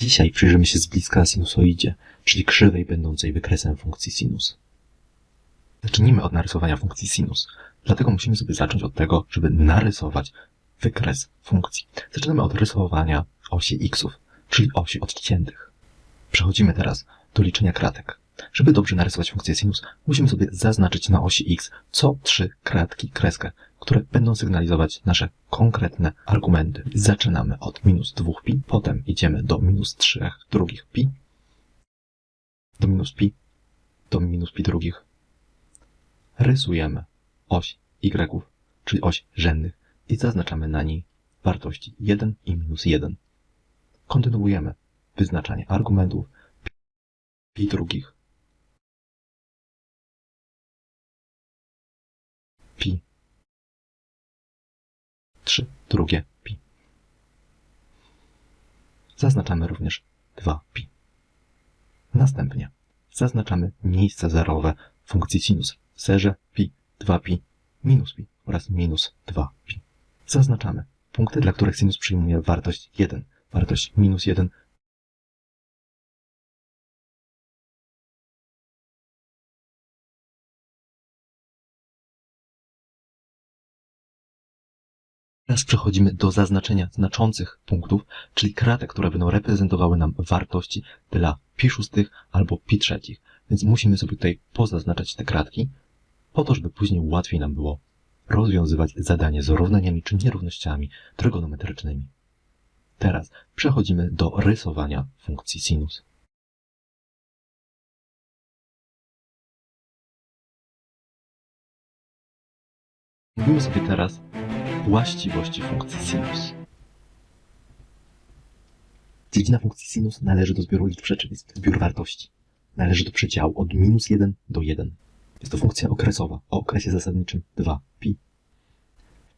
Dzisiaj przyjrzymy się z bliska sinusoidzie, czyli krzywej będącej wykresem funkcji sinus. Zacznijmy od narysowania funkcji sinus. Dlatego musimy sobie zacząć od tego, żeby narysować wykres funkcji. Zaczynamy od rysowania osi xów, czyli osi odciętych. Przechodzimy teraz do liczenia kratek. Żeby dobrze narysować funkcję sinus, musimy sobie zaznaczyć na osi x co trzy kratki kreskę, które będą sygnalizować nasze konkretne argumenty. Zaczynamy od minus 2pi, potem idziemy do minus 3 drugich pi, do minus pi, do minus pi drugich. Rysujemy oś y, czyli oś rzędnych i zaznaczamy na niej wartości 1 i minus 1. Kontynuujemy wyznaczanie argumentów pi drugich, 3 drugie pi. Zaznaczamy również 2pi. Następnie zaznaczamy miejsca zerowe funkcji sinus w serze pi, 2pi, minus pi oraz minus 2pi. Zaznaczamy punkty, dla których sinus przyjmuje wartość 1, wartość minus 1 Teraz przechodzimy do zaznaczenia znaczących punktów, czyli kratek, które będą reprezentowały nam wartości dla pi szóstych albo pi trzecich. Więc musimy sobie tutaj pozaznaczać te kratki, po to, żeby później łatwiej nam było rozwiązywać zadanie z równaniami czy nierównościami trygonometrycznymi. Teraz przechodzimy do rysowania funkcji sinus. Mówimy sobie teraz właściwości funkcji sinus. Dziedzina funkcji sinus należy do zbioru liczb rzeczywistych, zbiór wartości. Należy do przedziału od minus 1 do 1. Jest to funkcja okresowa o okresie zasadniczym 2pi.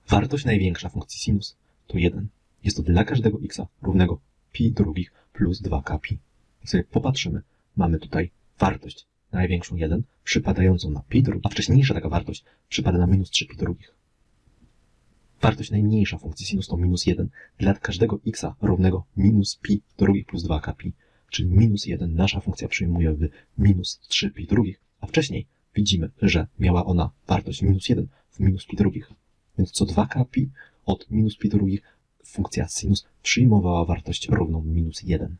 Wartość największa funkcji sinus to 1. Jest to dla każdego x równego pi drugich plus 2kpi. Jak sobie popatrzymy, mamy tutaj wartość największą 1 przypadającą na pi drugich, a wcześniejsza taka wartość przypada na minus 3 pi drugich. Wartość najmniejsza funkcji sinus to minus 1 dla każdego x równego minus pi drugich plus 2kpi, czyli minus 1 nasza funkcja przyjmuje w minus 3 pi drugich, a wcześniej widzimy, że miała ona wartość minus 1 w minus pi drugich. Więc co 2kpi od minus pi drugich funkcja sinus przyjmowała wartość równą minus 1.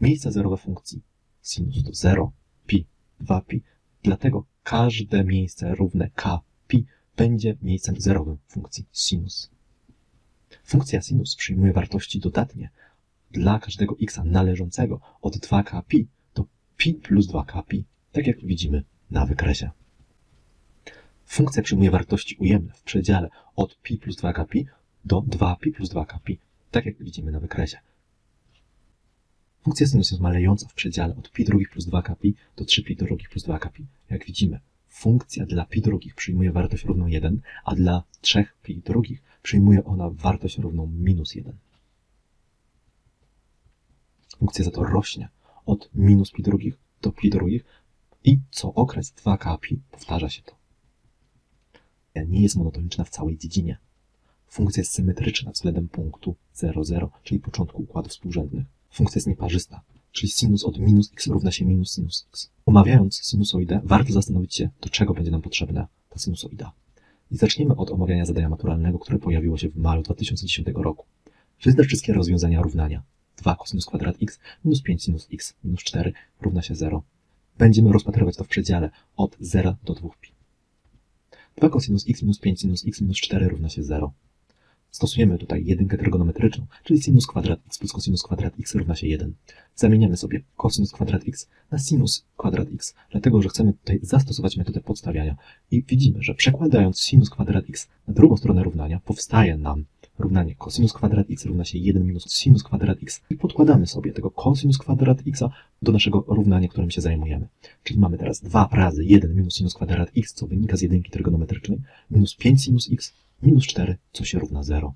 Miejsca zerowe funkcji sinus to 0, pi, 2pi, dlatego każde miejsce równe k pi będzie miejscem zerowym funkcji sinus. Funkcja sinus przyjmuje wartości dodatnie dla każdego x należącego od 2k pi do pi plus 2k pi, tak jak widzimy na wykresie. Funkcja przyjmuje wartości ujemne w przedziale od pi plus 2k pi do 2pi plus 2k pi, tak jak widzimy na wykresie. Funkcja sinus jest malejąca w przedziale od pi drugich plus 2k pi do 3pi drugich plus 2k pi, jak widzimy funkcja dla pi drugich przyjmuje wartość równą 1, a dla 3 pi drugich przyjmuje ona wartość równą minus 1. Funkcja za to rośnie od minus pi drugich do pi drugich i co okres 2k pi powtarza się to. Nie jest monotoniczna w całej dziedzinie. Funkcja jest symetryczna względem punktu 0, 0, czyli początku układów współrzędnych. Funkcja jest nieparzysta, czyli sinus od minus x równa się minus sinus x. Omawiając sinusoidę, warto zastanowić się, do czego będzie nam potrzebna ta sinusoida. I zaczniemy od omawiania zadania maturalnego, które pojawiło się w maju 2010 roku. Wyznacz wszystkie rozwiązania równania. 2 cosinus kwadrat x minus 5 sinus x minus 4 równa się 0. Będziemy rozpatrywać to w przedziale od 0 do 2pi. 2 cosinus x minus 5 sinus x minus 4 równa się 0. Stosujemy tutaj jedynkę trygonometryczną, czyli sinus kwadrat x plus cosinus kwadrat x równa się 1. Zamieniamy sobie cosinus kwadrat x na sinus kwadrat x, dlatego że chcemy tutaj zastosować metodę podstawiania. I widzimy, że przekładając sinus kwadrat x na drugą stronę równania, powstaje nam równanie cosinus kwadrat x równa się 1 minus sinus kwadrat x i podkładamy sobie tego cosinus kwadrat x do naszego równania, którym się zajmujemy. Czyli mamy teraz 2 razy 1 minus sinus kwadrat x, co wynika z jedynki trygonometrycznej, minus 5 sinus x minus 4, co się równa 0.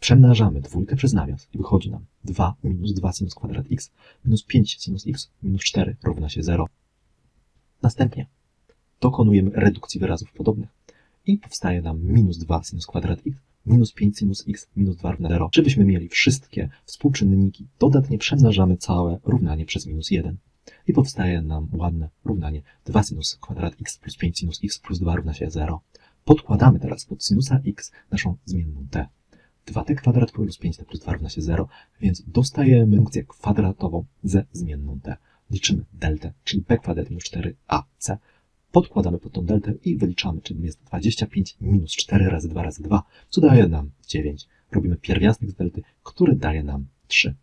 Przemnażamy dwójkę przez nawias i wychodzi nam 2 minus 2 sinus kwadrat x minus 5 sinus x minus 4 równa się 0. Następnie dokonujemy redukcji wyrazów podobnych i powstaje nam minus 2 sinus kwadrat x minus 5 sinus x minus 2 równa 0. Żebyśmy mieli wszystkie współczynniki, dodatnie przemnażamy całe równanie przez minus 1. I powstaje nam ładne równanie 2 sinus kwadrat x plus 5 sinus x plus 2 równa się 0. Podkładamy teraz pod sinusa x naszą zmienną t. 2t kwadrat plus 5t plus 2 równa się 0, więc dostajemy funkcję kwadratową ze zmienną t. Liczymy deltę, czyli b kwadrat minus 4ac. Podkładamy pod tą deltę i wyliczamy, czyli jest 25 minus 4 razy 2 razy 2, co daje nam 9. Robimy pierwiastek z delty, który daje nam 3.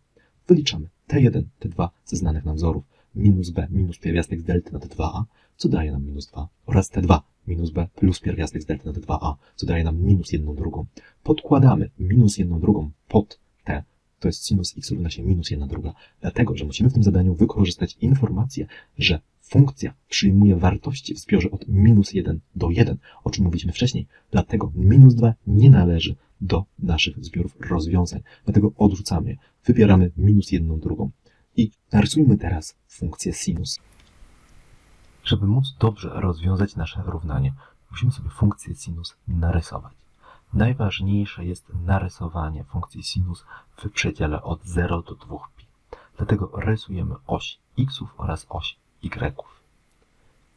Wyliczamy t1, t2 ze znanych nam wzorów, minus b minus pierwiastek z delty na t2a, co daje nam minus 2, oraz t2 minus b plus pierwiastek z delty na t2a, co daje nam minus 1 drugą. Podkładamy minus 1 drugą pod t, to jest sinus x równa się minus 1 druga, dlatego, że musimy w tym zadaniu wykorzystać informację, że funkcja przyjmuje wartości w zbiorze od minus 1 do 1, o czym mówiliśmy wcześniej. Dlatego minus 2 nie należy do naszych zbiorów rozwiązań. Dlatego odrzucamy. Wybieramy minus 1 drugą. I narysujmy teraz funkcję sinus. Żeby móc dobrze rozwiązać nasze równanie, musimy sobie funkcję sinus narysować. Najważniejsze jest narysowanie funkcji sinus w przedziale od 0 do 2pi. Dlatego rysujemy oś xów oraz oś y.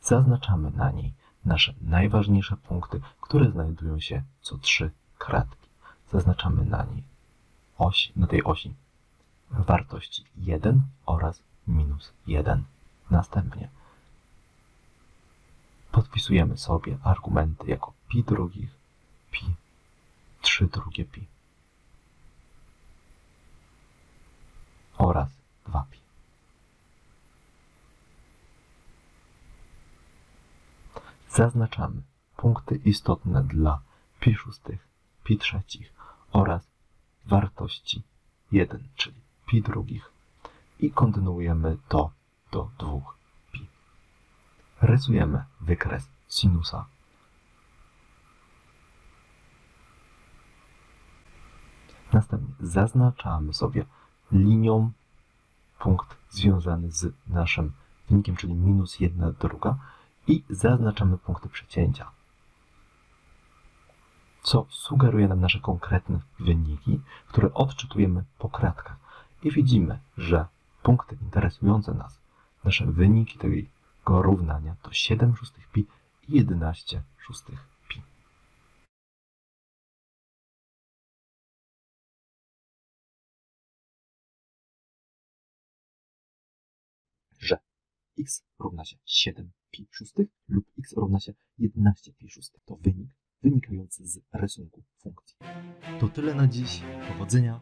Zaznaczamy na niej nasze najważniejsze punkty, które znajdują się co trzy kratki. Zaznaczamy na niej oś, na tej osi wartości 1 oraz minus 1. Następnie podpisujemy sobie argumenty jako pi drugich, pi 3 drugie pi oraz 2pi. Zaznaczamy punkty istotne dla pi szóstych, pi trzecich oraz wartości 1, czyli pi drugich i kontynuujemy to do 2 pi. Rysujemy wykres sinusa. Następnie zaznaczamy sobie linią punkt związany z naszym wynikiem, czyli minus 1 druga i zaznaczamy punkty przecięcia, co sugeruje nam nasze konkretne wyniki, które odczytujemy po kratkach. I widzimy, że punkty interesujące nas, nasze wyniki tego równania to 7 szóstych pi i 11 szóstych pi. Że x równa się 7 pi szóstych lub x równa się 11 pi szóstych. To wynik wynikający z rysunku funkcji. To tyle na dziś. Powodzenia.